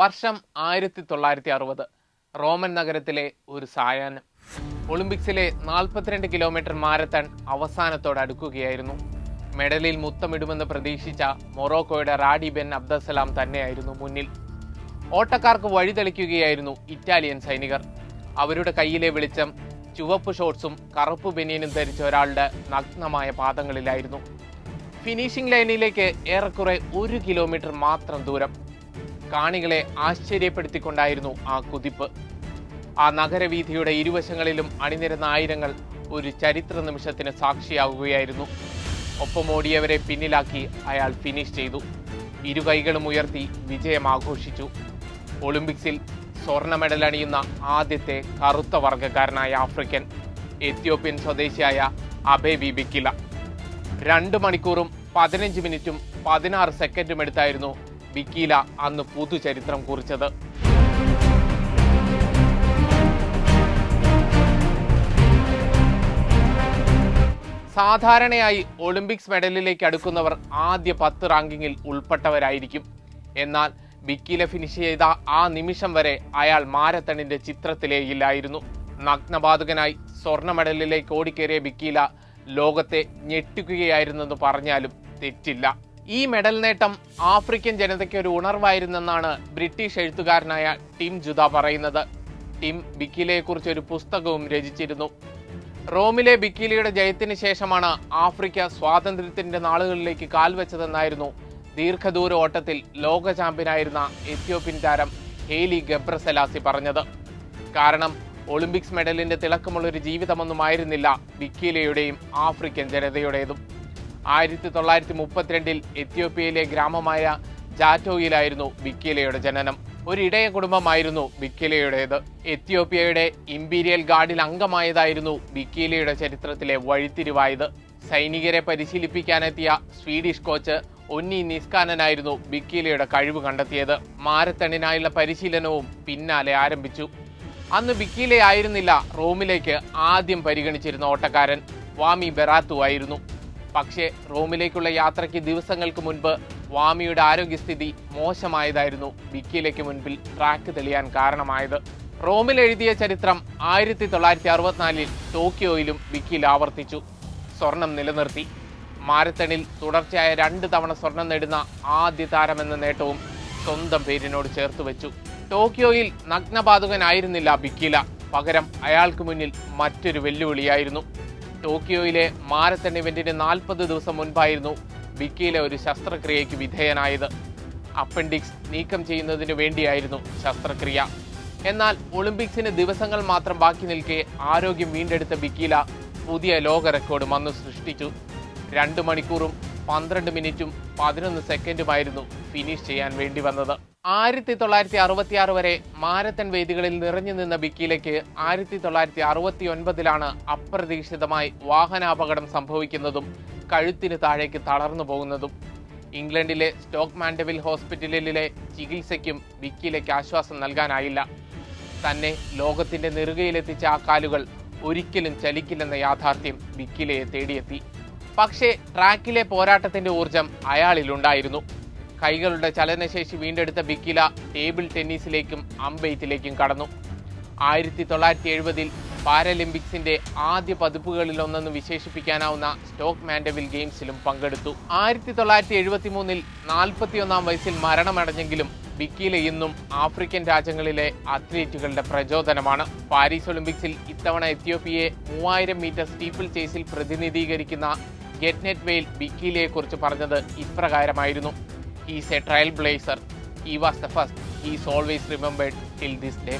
വർഷം ആയിരത്തി തൊള്ളായിരത്തി അറുപത് റോമൻ നഗരത്തിലെ ഒരു സായാഹ്നം. ഒളിമ്പിക്സിലെ നാൽപ്പത്തിരണ്ട് കിലോമീറ്റർ മാരത്തൺ അവസാനത്തോട് അടുക്കുകയായിരുന്നു. മെഡലിൽ മുത്തമിടുമെന്ന് പ്രതീക്ഷിച്ച മൊറോക്കോയുടെ റാഡി ബെൻ അബ്ദസലാം തന്നെയായിരുന്നു മുന്നിൽ. ഓട്ടക്കാർക്ക് വഴിതെളിക്കുകയായിരുന്നു ഇറ്റാലിയൻ സൈനികർ. അവരുടെ കയ്യിലെ വെളിച്ചം ചുവപ്പ് ഷോർട്സും കറുപ്പ് ബനിയനും ധരിച്ച ഒരാളുടെ നഗ്നമായ പാദങ്ങളിലായിരുന്നു. ഫിനിഷിംഗ് ലൈനിലേക്ക് ഏറെക്കുറെ ഒരു കിലോമീറ്റർ മാത്രം ദൂരം. കാണികളെ ആശ്ചര്യപ്പെടുത്തിക്കൊണ്ടായിരുന്നു ആ കുതിപ്പ്. ആ നഗരവീഥിയുടെ ഇരുവശങ്ങളിലും അണിനിരന്ന ആയിരങ്ങൾ ഒരു ചരിത്ര നിമിഷത്തിന് സാക്ഷിയാവുകയായിരുന്നു. ഒപ്പമോടിയവരെ പിന്നിലാക്കി അയാൾ ഫിനിഷ് ചെയ്തു. ഇരു കൈകളും ഉയർത്തി വിജയം ആഘോഷിച്ചു. ഒളിമ്പിക്സിൽ സ്വർണ മെഡൽ അണിയുന്ന ആദ്യത്തെ കറുത്ത വർഗക്കാരനായ ആഫ്രിക്കൻ എത്യോപ്യൻ സ്വദേശിയായ അബേബി ബിബിക്കില രണ്ട് മണിക്കൂറും പതിനഞ്ച് മിനിറ്റും പതിനാറ് സെക്കൻഡും എടുത്തായിരുന്നു ബിക്കീല അന്ന് പുതുചരിത്രം കുറിച്ചത്. സാധാരണയായി ഒളിമ്പിക്സ് മെഡലിലേക്ക് അടുക്കുന്നവർ ആദ്യ പത്ത് റാങ്കിങ്ങിൽ ഉൾപ്പെട്ടവരായിരിക്കും. എന്നാൽ ബിക്കില ഫിനിഷ് ചെയ്ത ആ നിമിഷം വരെ അയാൾ മാരത്തണിന്റെ ചിത്രത്തിലേയില്ലായിരുന്നു നഗ്നബാധകനായി സ്വർണ മെഡലിലേക്ക് ഓടിക്കേറിയ ബിക്കീല ലോകത്തെ ഞെട്ടിക്കുകയായിരുന്നെന്ന് പറഞ്ഞാലും തെറ്റില്ല. ഈ മെഡൽ നേട്ടം ആഫ്രിക്കൻ ജനതയ്ക്ക് ഒരു ഉണർവായിരുന്നെന്നാണ് ബ്രിട്ടീഷ് എഴുത്തുകാരനായ ടിം ജുദ പറയുന്നത്. ടിം ബിക്കിലയെക്കുറിച്ച് ഒരു പുസ്തകവും രചിച്ചിരുന്നു. റോമിലെ ബിക്കിലിയുടെ ജയത്തിന് ശേഷമാണ് ആഫ്രിക്ക സ്വാതന്ത്ര്യത്തിന്റെ നാളുകളിലേക്ക് കാൽവെച്ചതെന്നായിരുന്നു ദീർഘദൂര ഓട്ടത്തിൽ ലോക ചാമ്പ്യനായിരുന്ന എത്യോപ്യൻ താരം ഹേലി ഗബ്രസലാസി പറഞ്ഞത്. കാരണം ഒളിമ്പിക്സ് മെഡലിന്റെ തിളക്കമുള്ളൊരു ജീവിതമൊന്നുമായിരുന്നില്ല ബിക്കീലയുടെയും ആഫ്രിക്കൻ ജനതയുടേതും. ആയിരത്തി തൊള്ളായിരത്തി മുപ്പത്തിരണ്ടിൽ എത്യോപ്യയിലെ ഗ്രാമമായ ജാറ്റോയിലായിരുന്നു വിക്കിലയുടെ ജനനം. ഒരു ഇടയ കുടുംബമായിരുന്നു വിക്കിലയുടേത്. എത്യോപ്യയുടെ ഇമ്പീരിയൽ ഗാർഡിൽ അംഗമായതായിരുന്നു വിക്കിലയുടെ ചരിത്രത്തിലെ വഴിത്തിരിവായത്. സൈനികരെ പരിശീലിപ്പിക്കാനെത്തിയ സ്വീഡിഷ് കോച്ച് ഒന്നി നിസ്കാനനായിരുന്നു വിക്കിലയുടെ കഴിവ് കണ്ടെത്തിയത്. മാരത്തണിനായുള്ള പരിശീലനവും പിന്നാലെ ആരംഭിച്ചു. അന്ന് ബിക്കീലെ ആയിരുന്നില്ല റോമിലേക്ക് ആദ്യം പരിഗണിച്ചിരുന്ന ഓട്ടക്കാരൻ. വാമി ബെറാത്തു ആയിരുന്നു. പക്ഷേ റോമിലേക്കുള്ള യാത്രയ്ക്ക് ദിവസങ്ങൾക്ക് മുൻപ് വാമിയുടെ ആരോഗ്യസ്ഥിതി മോശമായതായിരുന്നു വിക്കിയിലേക്ക് മുൻപിൽ ട്രാക്ക് തെളിയാൻ കാരണമായത്. റോമിൽ എഴുതിയ ചരിത്രം ആയിരത്തി തൊള്ളായിരത്തി അറുപത്തിനാലിൽ ടോക്കിയോയിലും വിക്കിയിൽ ആവർത്തിച്ചു. സ്വർണം നിലനിർത്തി. മാരത്തണിൽ തുടർച്ചയായ രണ്ട് തവണ സ്വർണം നേടുന്ന ആദ്യ താരമെന്ന നേട്ടവും സ്വന്തം പേരിനോട് ചേർത്ത് വെച്ചു. ടോക്കിയോയിൽ നഗ്നപാതകനായിരുന്നില്ല ബിക്കില പകരം അയാൾക്ക് മുന്നിൽ മറ്റൊരു വെല്ലുവിളിയായിരുന്നു. ടോക്കിയോയിലെ മാരത്തൺ ഇവന്റിന് നാൽപ്പത് ദിവസം മുൻപായിരുന്നു ബിക്കിയിലെ ഒരു ശസ്ത്രക്രിയയ്ക്ക് വിധേയനായത്. അപ്പൻഡിക്സ് നീക്കം ചെയ്യുന്നതിന് വേണ്ടിയായിരുന്നു ശസ്ത്രക്രിയ. എന്നാൽ ഒളിമ്പിക്സിന് ദിവസങ്ങൾ മാത്രം ബാക്കി നിൽക്കെ ആരോഗ്യം വീണ്ടെടുത്ത ബിക്കീല പുതിയ ലോക റെക്കോർഡ് അന്ന് സൃഷ്ടിച്ചു. രണ്ട് മണിക്കൂറും പന്ത്രണ്ട് മിനിറ്റും പതിനൊന്ന് സെക്കൻഡുമായിരുന്നു ഫിനിഷ് ചെയ്യാൻ വേണ്ടി വന്നത്. ആയിരത്തി തൊള്ളായിരത്തി അറുപത്തി ആറ് വരെ മാരത്തൺ വേദികളിൽ നിറഞ്ഞു നിന്ന ബിക്കിയിലേക്ക് ആയിരത്തി തൊള്ളായിരത്തി അറുപത്തി ഒൻപതിലാണ് അപ്രതീക്ഷിതമായി വാഹനാപകടം സംഭവിക്കുന്നതും കഴുത്തിന് താഴേക്ക് തളർന്നു പോകുന്നതും. ഇംഗ്ലണ്ടിലെ സ്റ്റോക്ക് മാൻഡവിൽ ഹോസ്പിറ്റലിലെ ചികിത്സയ്ക്കും ബിക്കിയിലേക്ക് ആശ്വാസം നൽകാനായില്ല. തന്നെ ലോകത്തിന്റെ നെറുകയിലെത്തിച്ച ആ കാലുകൾ ഒരിക്കലും ചലിക്കില്ലെന്ന യാഥാർത്ഥ്യം ബിക്കിലയെ തേടിയെത്തി. പക്ഷേ ട്രാക്കിലെ പോരാട്ടത്തിന്റെ ഊർജം അയാളിലുണ്ടായിരുന്നു. കൈകളുടെ ചലനശേഷി വീണ്ടെടുത്ത ബിക്കില ടേബിൾ ടെന്നീസിലേക്കും അമ്പെയ്ത്തിലേക്കും കടന്നു. ആയിരത്തി തൊള്ളായിരത്തി എഴുപതിൽ പാരലിമ്പിക്സിന്റെ ആദ്യ പതിപ്പുകളിൽ ഒന്നെന്ന് വിശേഷിപ്പിക്കാനാവുന്ന സ്റ്റോക്ക് മാൻഡവിൽ ഗെയിംസിലും പങ്കെടുത്തു. ആയിരത്തി തൊള്ളായിരത്തി എഴുപത്തി മൂന്നിൽ നാൽപ്പത്തിയൊന്നാം വയസ്സിൽ മരണമടഞ്ഞെങ്കിലും ബിക്കിയിലെ ഇന്നും ആഫ്രിക്കൻ രാജ്യങ്ങളിലെ അത്ലീറ്റുകളുടെ പ്രചോദനമാണ്. പാരീസ് ഒളിമ്പിക്സിൽ ഇത്തവണ എത്യോപ്യയെ മൂവായിരം മീറ്റർ സ്റ്റീപ്പിൾ ചേസിൽ പ്രതിനിധീകരിക്കുന്ന ഗെറ്റ്നെറ്റ് വെയിൽ ബിക്കിയിലെ കുറിച്ച് പറഞ്ഞത് ഇപ്രകാരമായിരുന്നു. Is a trailblazer he was the first is always remembered till this day